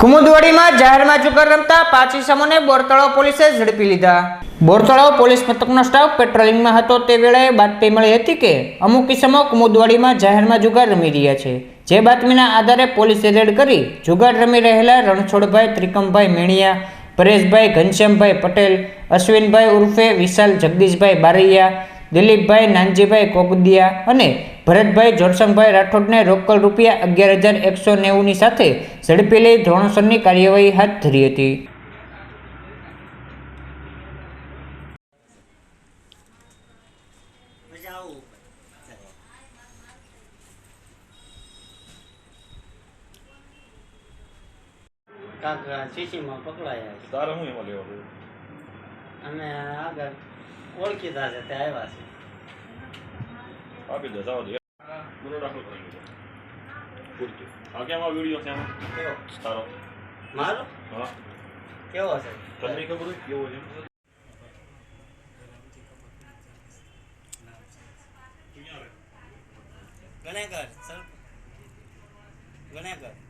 કુમુદવાડીમાં જાહેરમાં જુગાર રમતા પાંચ ઇસમોને બોરતળાવ પોલીસે ઝડપી લીધા. બોરતળાવ પોલીસ મથકનો સ્ટાફ પેટ્રોલિંગમાં હતો તે વેળાએ બાતમી મળી હતી કે અમુક ઇસમો કુમુદવાડીમાં જાહેરમાં જુગાર રમી રહ્યા છે. જે બાતમીના આધારે પોલીસે રેડ કરી જુગાર રમી રહેલા રણછોડભાઈ, ત્રિકમભાઈ મેણિયા, પરેશભાઈ ઘનશ્યામભાઈ પટેલ, અશ્વિનભાઈ ઉર્ફે વિશાલ, જગદીશભાઈ બારૈયા, દિલીપભાઈ નાનજીભાઈ કોગદિયા અને ભરતભાઈ જોરસંગભાઈ રાઠોડને રોકડ રૂપિયા અગિયાર હજાર એકસો નેવુંની સાથે ઝડપી લઈ ધોરણસરની કાર્યવાહી હાથ ધરી હતી. કાંક શીશીમાં પકડાયા તારે હું એમાં લેવાનું અમે આગળ ઓળખીતા છે તે આવ્યા છે. આપી દે જવા દે. ગુનો દાખલ કરી દીધો પૂરતું આ કેમ આ વીડિયો છે કેવો તારો મારો હા કેવો છે તમને ખબર હોય કેવો છે ગણેકર સર ગણેકર